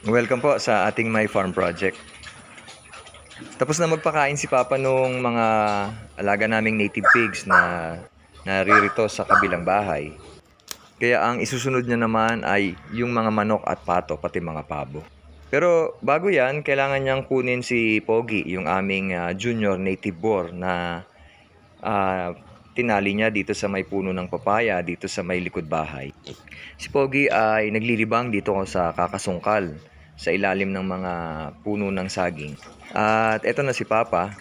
Welcome po sa ating My Farm Project. Tapos na magpakain si Papa nung mga alaga naming native pigs na naririto sa kabilang bahay. Kaya ang isusunod niya naman ay yung mga manok at pato, pati mga pabo. Pero bago yan, kailangan niyang kunin si Pogi, yung aming ah, junior native boar na ah, tinali niya dito sa may puno ng papaya, dito sa may likod bahay. Si Pogi ay naglilibang dito sa kakasungkal sa ilalim ng mga puno ng saging. At eto na si Papa,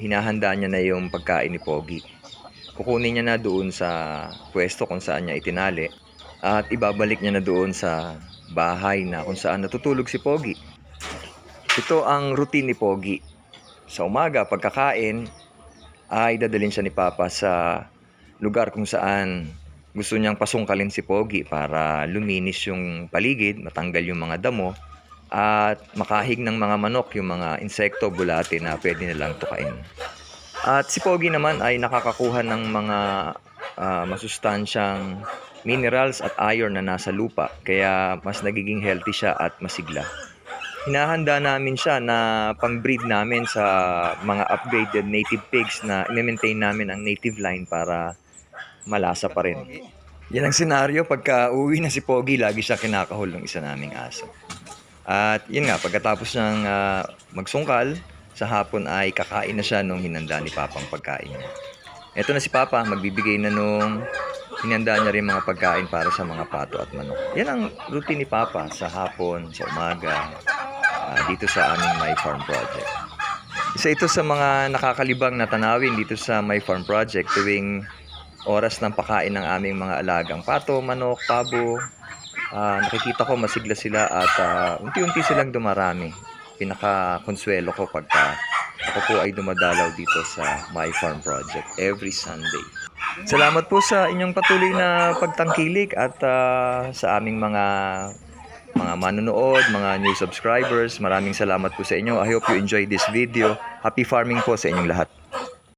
hinahanda niya na yung pagkain ni Pogi. Kukunin niya na doon sa pwesto kung saan niya itinali at ibabalik niya na doon sa bahay na kung saan natutulog si Pogi. Ito ang routine ni Pogi. Sa umaga, pagkakain, ay dadalhin siya ni Papa sa lugar kung saan gusto niyang pasungkalin si Pogi para luminis yung paligid, matanggal yung mga damo, at makahig ng mga manok yung mga insekto, bulate na pwede nilang tukain. At si Pogi naman ay nakakakuha ng mga ah, masustansyang minerals at iron na nasa lupa, kaya mas nagiging healthy siya at masigla. Hinahanda namin siya na pang-breed namin sa mga upgraded native pigs na i-maintain namin ang native line para malasa pa rin. Yan ang senaryo pagka uwi na si Pogi, lagi siya kinakahol ng isa naming aso. At yun nga, pagkatapos ng ah, magsungkal, sa hapon ay kakain na siya nung hinanda ni Papang pagkain niya. Ito na si Papa, magbibigay na nung hinanda niya rin mga pagkain para sa mga pato at manok. Yan ang routine ni Papa sa hapon, sa umaga, ah, dito sa aming My Farm Project. Isa ito sa mga nakakalibang na tanawin dito sa My Farm Project tuwing oras ng pakain ng aming mga alagang pato, manok, pabo. Ah, nakikita ko masigla sila at ah, unti-unti silang dumarami. Pinaka-konsuelo ko pagka ako po ay dumadalaw dito sa My Farm Project every Sunday. Salamat po sa inyong patuloy na pagtangkilik at ah, sa aming mga mga manonood, mga new subscribers. Maraming salamat po sa inyo. I hope you enjoy this video. Happy farming po sa inyong lahat.